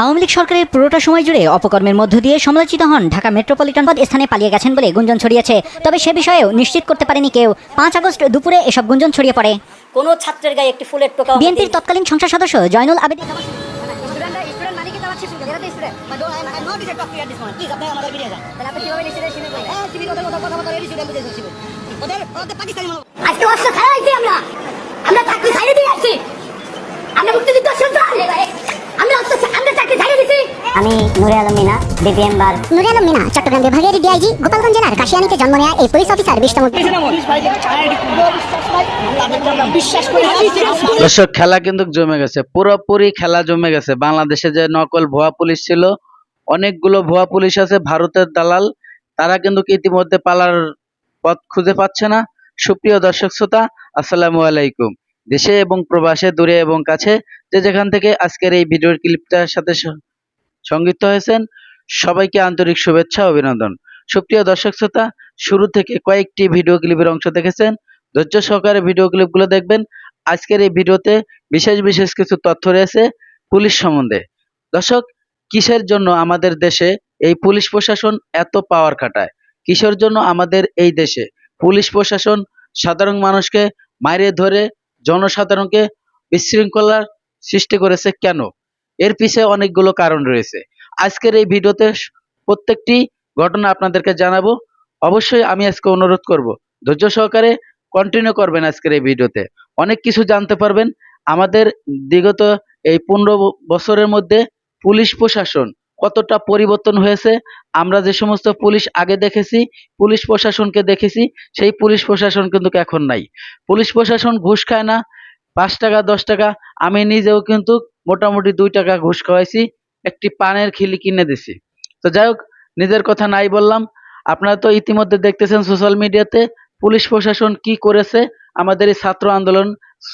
আওয়ামী লীগ সরকারের পুরোটা সময় জুড়ে অপকর্মের মধ্য দিয়ে সমালোচিত হন ঢাকা মেট্রোপলিটন পদ স্থানে পালিয়ে গেছেন বলে গুঞ্জন ছড়িয়েছে। তবে সে বিষয়েও নিশ্চিত করতে পারেনি কেউ। পাঁচ আগস্ট দুপুরে এসব গুঞ্জন ছড়িয়ে পড়ে। কোনো ছাত্রের গায়ে একটি ফুলের টোকা বিএনপির তৎকালীন সংসদ সদস্য জয়নুল আবেদিন আজকে অস্ত্র আইছি আমরা। আমরা চাকরি ছাড়ে দিয়ে আসছি। আমরা মুক্তিযুদ্ধ সন্তান আমরা আমরা চাকরি ছাড়ে দিছি। আমি নুরে আলম মিনা বিপিএম বার। নুরে আলম মিনা চট্টগ্রাম বিভাগের ডিআইজি গোপালগঞ্জ জেলার কাশিয়ানীতে জন্ম নেওয়া এই পুলিশ অফিসার বিশতম দর্শক খেলা কিন্তু জমে গেছে। পুরোপুরি খেলা জমে গেছে। বাংলাদেশে যে নকল ভুয়া পুলিশ ছিল অনেকগুলো ভুয়া পুলিশ আছে ভারতের দালাল। তারা কিন্তু ইতিমধ্যে পালার পথ খুঁজে পাচ্ছে না। সুপ্রিয় দর্শক শ্রোতা আসসালামু আলাইকুম। দেশে এবং প্রবাসে, দূরে এবং কাছে যে যেখান থেকে আজকের এই ভিডিওর ক্লিপটার সাথে সংযুক্ত হয়েছেন, সবাইকে আন্তরিক শুভেচ্ছা, অভিনন্দন। সুপ্রিয় দর্শক শ্রোতা, শুরু থেকে কয়েকটি ভিডিও ক্লিপের অংশ দেখেছেন। ধৈর্য সহকারে ভিডিও ক্লিপগুলো দেখবেন। আজকের এই ভিডিওতে বিশেষ বিশেষ কিছু তথ্য রয়েছে পুলিশ সম্বন্ধে। দর্শক, কিসের জন্য আমাদের দেশে এই পুলিশ প্রশাসন এত পাওয়ার খাটায়? কিসের জন্য আমাদের এই দেশে পুলিশ প্রশাসন সাধারণ মানুষকে মাইরে ধরে জনসাধারণকে বিশৃঙ্খলার সৃষ্টি করেছে কেন? এর পিছে অনেকগুলো কারণ রয়েছে। আজকের এই ভিডিওতে প্রত্যেকটি ঘটনা আপনাদেরকে জানাব। অবশ্যই আমি আজকে অনুরোধ করব, ধৈর্য সহকারে কন্টিনিউ করবেন আজকের এই ভিডিওতে। অনেক কিছু জানতে পারবেন। আমাদের বিগত এই পনেরো বছরের মধ্যে পুলিশ প্রশাসন কতটা পরিবর্তন হয়েছে, আমরা যে সমস্ত পুলিশ আগে দেখেছি, পুলিশ প্রশাসনকে দেখেছি, সেই পুলিশ প্রশাসন কিন্তু এখন নাই। পুলিশ প্রশাসন ঘুষ খায় না, পাঁচ টাকা, দশ টাকা, আমি নিজেও কিন্তু মোটামুটি দুই টাকা ঘুষ খাওয়াইছি, একটি পানের খিলি কিনে দিছি। তো যাই হোক, নিজের কথা নাই বললাম, আপনারা তো ইতিমধ্যে দেখতেছেন সোশ্যাল মিডিয়াতে, পুলিশ প্রশাসন কি করেছে, আমাদের এই ছাত্র আন্দোলন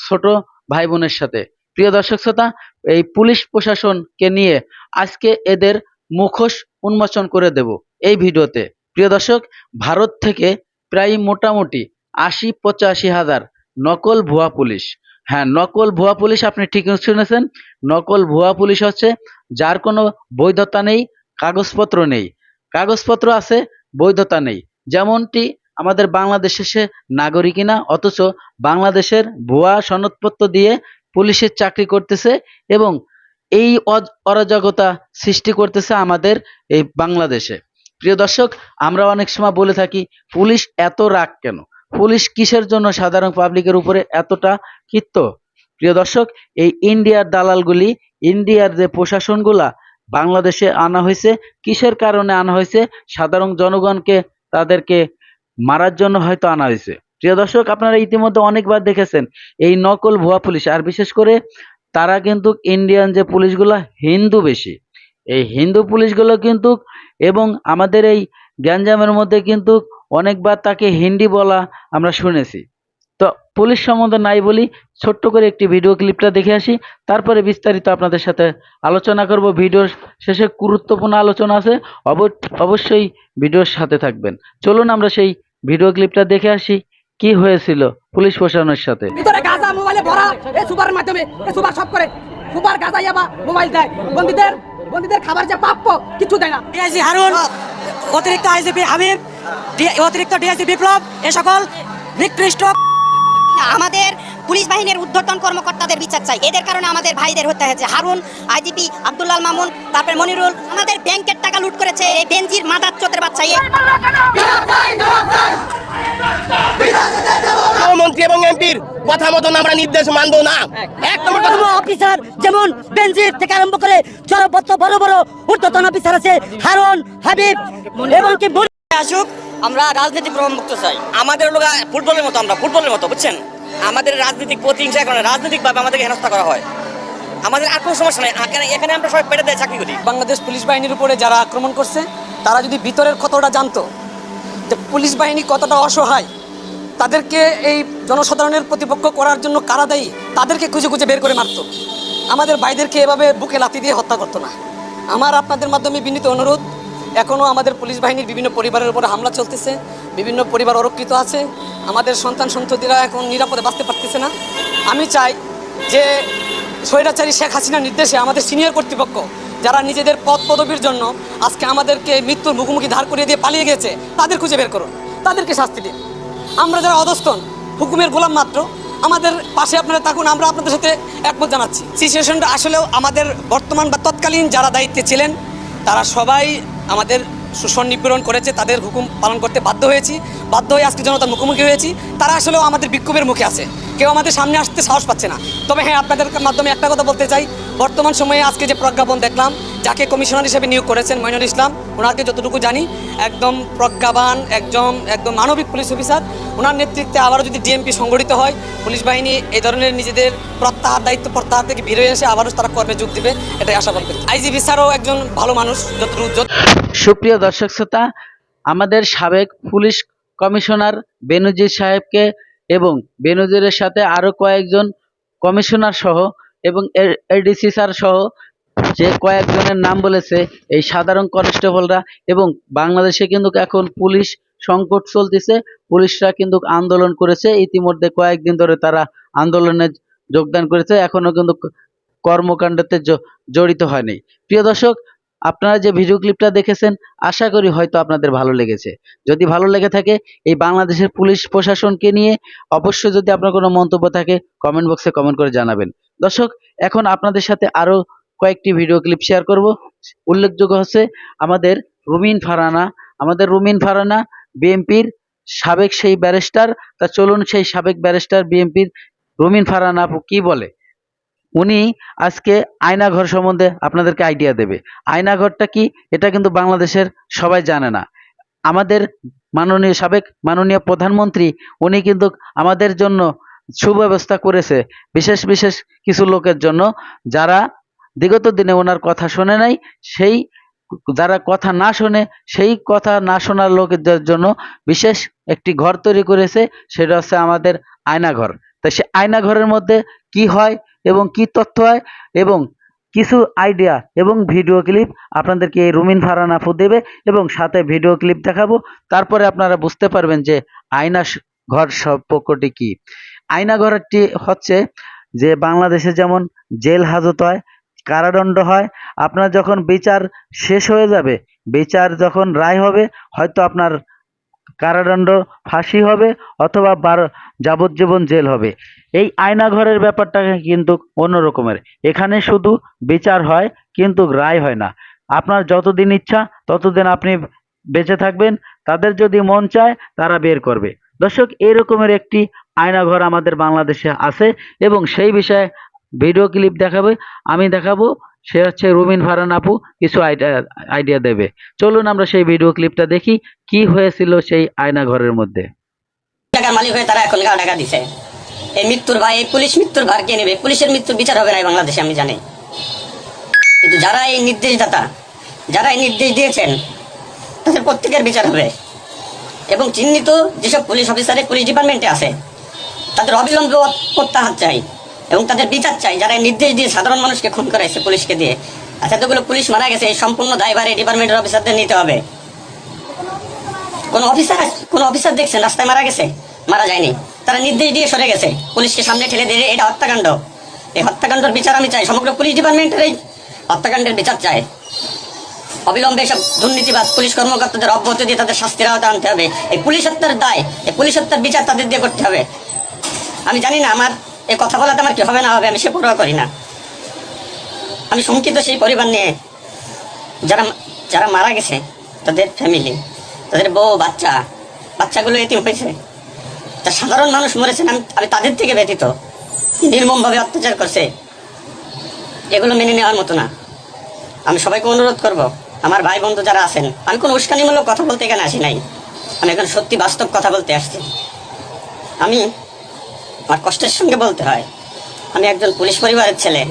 ছোট ভাই বোনের সাথে। প্রিয় দর্শক শ্রোতা এই পুলিশ প্রশাসনকে নিয়ে আজকে এদের মুখোশ উন্মোচন করে দেব এই ভিডিওতে। প্রিয় দর্শক, ভারত থেকে প্রায় মোটামুটি আশি পঁচাশি হাজার নকল ভুয়া পুলিশ। হ্যাঁ নকল ভুয়া পুলিশ আপনি ঠিক শুনেছেন। নকল ভুয়া পুলিশ হচ্ছে যার কোনো বৈধতা নেই, কাগজপত্র নেই। কাগজপত্র আছে, বৈধতা নেই। যেমনটি আমাদের বাংলাদেশে সে নাগরিকই না অথচ বাংলাদেশের ভুয়া সনদপত্র দিয়ে পুলিশের চাকরি করতেছে এবং এই অরাজকতা সৃষ্টি করতেছে আমাদের এই বাংলাদেশে। প্রিয় দর্শক, আমরা অনেক সময় বলে থাকি, পুলিশ এত রাগ কেন? পুলিশ কিসের জন্য সাধারণ পাবলিকের উপরে এতটা ক্ষিপ্ত? প্রিয় দর্শক, এই ইন্ডিয়ার দালালগুলি, ইন্ডিয়ার যে প্রশাসনগুলা বাংলাদেশে আনা হয়েছে, কিসের কারণে আনা হয়েছে? সাধারণ জনগণকে তাদেরকে মারার জন্য হয়তো আনা হয়েছে। প্রিয় দর্শক, আপনারা ইতিমধ্যে অনেকবার দেখেছেন এই নকল ভুয়া পুলিশ। আর বিশেষ করে তারা কিন্তু ইন্ডিয়ান যে পুলিশগুলো, হিন্দু বেশি। এই হিন্দু পুলিশগুলো কিন্তু এবং আমাদের এই গ্যাঞ্জামের মধ্যে কিন্তু অনেকবার তাকে হিন্দি বলা আমরা শুনেছি। তো পুলিশ সম্বন্ধে নাই বলি, ছোট্ট করে একটি ভিডিও ক্লিপটা দেখে আসি। তারপরে বিস্তারিত আপনাদের সাথে আলোচনা করব। ভিডিওর শেষে গুরুত্বপূর্ণ আলোচনা আছে অব- অবশ্যই ভিডিওর সাথে থাকবেন। চলুন আমরা সেই ভিডিও ক্লিপটা দেখে আসি। কি হয়েছিল পুলিশ প্রশাসনের সাথে? ভিতরে গাঁজা মোবাইলে ভরা এই সুপারের মাধ্যমে এই সুপার সব করে। সুপার গাঁজা ইয়াবা মোবাইল দেয়। বন্দীদের বন্দীদের খাবার যে প্রাপ্য কিছু দেয় না। ডিআইজি হারুন অতিরিক্ত আইজিপি হাবিব অতিরিক্ত ডিআইজি বিপ্লব এ সকল নিকৃষ্ট। আমাদের পুলিশ বাহিনীর ঊর্ধ্বতন কর্মকর্তাদের বিচার চাই। এদের কারণে আমাদের ভাইদের হত্যা হয়েছে। হারুন আইজিপি আব্দুল্লাল মামুন তারপরে মনিরুল আমাদের ব্যাংকের টাকা লুট করেছে। এই বেনজির মাদার চোতের বাচ্চা কথা মতন আমরা নির্দেশ মানবো না। এক নম্বর কথা অফিসার যেমন বেনজির থেকে আরম্ভ করে চরপত্র বড় বড় ঊর্ধ্বতন অফিসার আছে হারুন হাবিব এবং কি আসুক আমরা রাজনীতি মুক্ত চাই। আমাদের লোক ফুটবলের মতো আমরা ফুটবলের মতো বুঝছেন? আমাদের রাজনৈতিক প্রতিহিংসা কারণে রাজনৈতিকভাবে আমাদেরকে হেনস্থা করা হয়। আমাদের আর কোনো সমস্যা নেই। এখানে- এখানে আমরা সবাই পেটে দেয় চাকরি করি। বাংলাদেশ পুলিশ বাহিনীর উপরে যারা আক্রমণ করছে তারা যদি ভিতরের কতটা জানতো যে পুলিশ বাহিনী কতটা অসহায় তাদেরকে এই জনসাধারণের প্রতিপক্ষ করার জন্য কারা দেয়? তাদেরকে খুঁজে খুঁজে বের করে মারত। আমাদের ভাইদেরকে এভাবে বুকে লাথি দিয়ে হত্যা করতো না। আমার আপনাদের মাধ্যমে বিনীত অনুরোধ এখনও আমাদের পুলিশ বাহিনীর বিভিন্ন পরিবারের উপরে হামলা চলতেছে, বিভিন্ন পরিবার অরক্ষিত আছে। আমাদের সন্তান সন্ততিরা এখন নিরাপদে বাঁচতে পারতেছে না। আমি চাই যে স্বৈরাচারী শেখ হাসিনার নির্দেশে আমাদের সিনিয়র কর্তৃপক্ষ, যারা নিজেদের পদ পদবীর জন্য আজকে আমাদেরকে মৃত্যুর মুখোমুখি ধার করিয়ে দিয়ে পালিয়ে গেছে, তাদের খুঁজে বের করুন। তাদেরকে শাস্তি দিন। আমরা যারা অধস্তন, হুকুমের গোলাম মাত্র, আমাদের পাশে আপনারা থাকুন, আমরা আপনাদের সাথে একমত জানাচ্ছি। সিচুয়েশনটা আসলেও আমাদের বর্তমান বা তৎকালীন যারা দায়িত্বে ছিলেন, তারা সবাই আমাদের শোষণ নিপীড়ন করেছে, তাদের হুকুম পালন করতে বাধ্য হয়েছি। বাধ্য হয়ে আজকে জনতার মুখোমুখি হয়েছি। তারা আসলেও আমাদের বিক্ষোভের মুখে আছে। কেউ আমাদের সামনে আসতে সাহস পাচ্ছে না। তবে হ্যাঁ আপনাদের মাধ্যমে একটা কথা বলতে চাই। বর্তমান সময়ে আজকে যে প্রজ্ঞাপন দেখলাম, যাকে কমিশনার হিসেবে নিয়োগ করেছেন মইনুল ইসলাম ওনাকে যতটুকু জানি, একদম প্রজ্ঞাবান, একদম একদম মানবিক পুলিশ অফিসার। ওনার নেতৃত্বে আবারও যদি ডিএমপি সংগঠিত হয়, পুলিশ বাহিনী এই ধরনের নিজেদের প্রত্যাহার, দায়িত্ব প্রত্যাহার থেকে বেরিয়ে এসে আবারও তারা কর্মে যোগ দেবে, এটাই আশা করি। আইজিবি স্যারও একজন ভালো মানুষ, যতটুকু যত সুপ্রিয় দর্শক শ্রোতা, আমাদের সাবেক পুলিশ কমিশনার বেনজির সাহেবকে এবং বেনজিরের সাথে আরও কয়েকজন কমিশনার সহ এবং এডিসি স্যার সহ যে কয়েকজনের নাম বলেছে, এই সাধারণ কনস্টেবলরা এবং বাংলাদেশে কিন্তু এখন পুলিশ সংকট চলতেছে, পুলিশরা কিন্তু আন্দোলন করেছে। ইতিমধ্যে কয়েকদিন ধরে তারা আন্দোলনে যোগদান করেছে, এখনও কিন্তু কর্মকাণ্ডতে জড়িত হয়নি। প্রিয় দর্শক আপনারা যে ভিডিও ক্লিপটা দেখেছেন, আশা করি হয়তো আপনাদের ভালো লেগেছে। যদি ভালো লেগে থাকে, এই বাংলাদেশের পুলিশ প্রশাসনকে নিয়ে অবশ্যই যদি আপনার কোনো মন্তব্য থাকে কমেন্ট বক্সে কমেন্ট করে জানাবেন। দর্শক, এখন আপনাদের সাথে আরও কয়েকটি ভিডিও ক্লিপ শেয়ার করব। উল্লেখযোগ্য হচ্ছে আমাদের রুমিন ফারানা। আমাদের রুমিন ফারানা বিএনপির সাবেক সেই ব্যারিস্টার তা চলুন সেই সাবেক ব্যারিস্টার বিএমপির রুমিন ফারানা কি বলে? উনি আজকে আয়নাঘর সম্বন্ধে আপনাদেরকে আইডিয়া দেবে। আয়নাঘরটা কি? এটা কিন্তু বাংলাদেশের সবাই জানে না। আমাদের মাননীয় সাবেক মাননীয় প্রধানমন্ত্রী, উনি কিন্তু আমাদের জন্য সুব্যবস্থা করেছে বিশেষ বিশেষ কিছু লোকের জন্য যারা বিগত দিনে ওনার কথা শোনে নাই, সেই যারা কথা না শোনে, সেই কথা না শোনার লোকেদের জন্য বিশেষ একটি ঘর তৈরি করেছে, সেটা হচ্ছে আমাদের আয়নাঘর। তো সে আয়নাঘরের মধ্যে কি হয় এবং কি তথ্য হয় এবং কিছু আইডিয়া এবং ভিডিও ক্লিপ আপনাদেরকে এই রুমিন ফারান আপু দেবে এবং সাথে ভিডিও ক্লিপ দেখাবো। তারপরে আপনারা বুঝতে পারবেন যে আয়না ঘর সম্পর্কটি কি। আয়না ঘরটি হচ্ছে যে বাংলাদেশে যেমন জেল হাজত হয়, কারাদণ্ড হয়, আপনার যখন বিচার শেষ হয়ে যাবে, বিচার যখন রায় হবে, হয়তো আপনার কারাদণ্ড ফাঁসি হবে অথবা বারো যাবজ্জীবন জেল হবে। এই আয়নাঘরের ব্যাপারটা কিন্তু অন্য রকমের। এখানে শুধু বিচার হয়, কিন্তু রায় হয় না। আপনার যতদিন ইচ্ছা, ততদিন আপনি বেঁচে থাকবেন। তাদের যদি মন চায়, তারা বের করবে। দর্শক, এরকমের একটি আয়নাঘর আমাদের বাংলাদেশে আছে এবং সেই বিষয়ে ভিডিও ক্লিপ দেখাবে, আমি দেখাবো। সে হচ্ছে রুমিন ফারান আপু, কিছু আইডিয়া আইডিয়া দেবে। চলুন আমরা সেই ভিডিও ক্লিপটা দেখি, কি হয়েছিল সেই আয়না ঘরের মধ্যে। টাকার মালিক হয়ে তারা এখন গা টাকা দিছে। এই মৃত্যুর ভাই, এই পুলিশ মৃত্যুর ভার কে নেবে? পুলিশের মৃত্যুর বিচার হবে না বাংলাদেশে, আমি জানি। কিন্তু যারা এই নির্দেশদাতা, যারা এই নির্দেশ দিয়েছেন, তাদের প্রত্যেকের বিচার হবে। এবং চিহ্নিত যেসব পুলিশ অফিসারে পুলিশ ডিপার্টমেন্টে আছে, তাদের অবিলম্বে প্রত্যাহার চাই। এবং তাদের বিচার চাই, যারা নির্দেশ দিয়ে সাধারণ মানুষকে খুন করাইছে পুলিশকে দিয়ে। আচ্ছা এতগুলো পুলিশ মারা গেছে, এই সম্পূর্ণ দায়ভার এই ডিপার্টমেন্টের অফিসারদের নিতে হবে। কোন অফিসার কোন অফিসার দেখছেন রাস্তায় মারা গেছে? মারা যায়নি। তারা নির্দেশ দিয়ে সরে গেছে। পুলিশকে সামনে ঠেলে দিয়ে, এটা হত্যাকাণ্ড। এই হত্যাকাণ্ডের বিচার আমি চাই। সমগ্র পুলিশ ডিপার্টমেন্টের এই হত্যাকাণ্ডের বিচার চাই। অবিলম্বে সব দুর্নীতিবাদ পুলিশ কর্মকর্তাদের অব্যাহতি দিয়ে তাদের শাস্তির আওতা আনতে হবে। এই পুলিশ হত্যার দায়, এই পুলিশ হত্যার বিচার তাদের দিয়ে করতে হবে। আমি জানি না, আমার এই কথা বলাতে আমার কি হবে না হবে আমি সে পরোয়া করি না। আমি শঙ্কিত সেই পরিবার নিয়ে যারা যারা মারা গেছে, তাদের ফ্যামিলি তাদের বউ, বাচ্চা, বাচ্চাগুলো এতিম হয়েছে। তা সাধারণ মানুষ মরেছেন আমি আমি তাদের থেকে ব্যতীত নির্মমভাবে অত্যাচার করছে, এগুলো মেনে নেওয়ার মতো না। আমি সবাইকে অনুরোধ করব, আমার ভাই বন্ধু যারা আছেন, আমি কোনো উস্কানিমূলক কথা বলতে এখানে আসি নাই। আমি এখন সত্যি বাস্তব কথা বলতে আসছি। আমি আমার কষ্টের সঙ্গে বলতে হয়। আমি একজন পুলিশ পরিবারের ছেলে।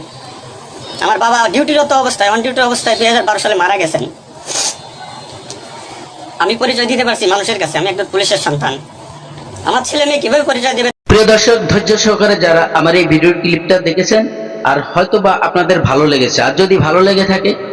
আমার বাবা ডিউটিরত অবস্থায় অন ডিউটির অবস্থায় দুই হাজার বারো সালে মারা গেছেন। আমি পরিচয় দিতে পারছি মানুষের কাছে, আমি একজন পুলিশের সন্তান। আমার ছেলে মেয়ে কীভাবে পরিচয় দেবে? প্রিয় দর্শক, ধৈর্য সহকারে যারা আমার এই ভিডিও ক্লিপটা দেখেছেন, আর হয়তো বা আপনাদের ভালো লেগেছে। আর যদি ভালো লেগে থাকে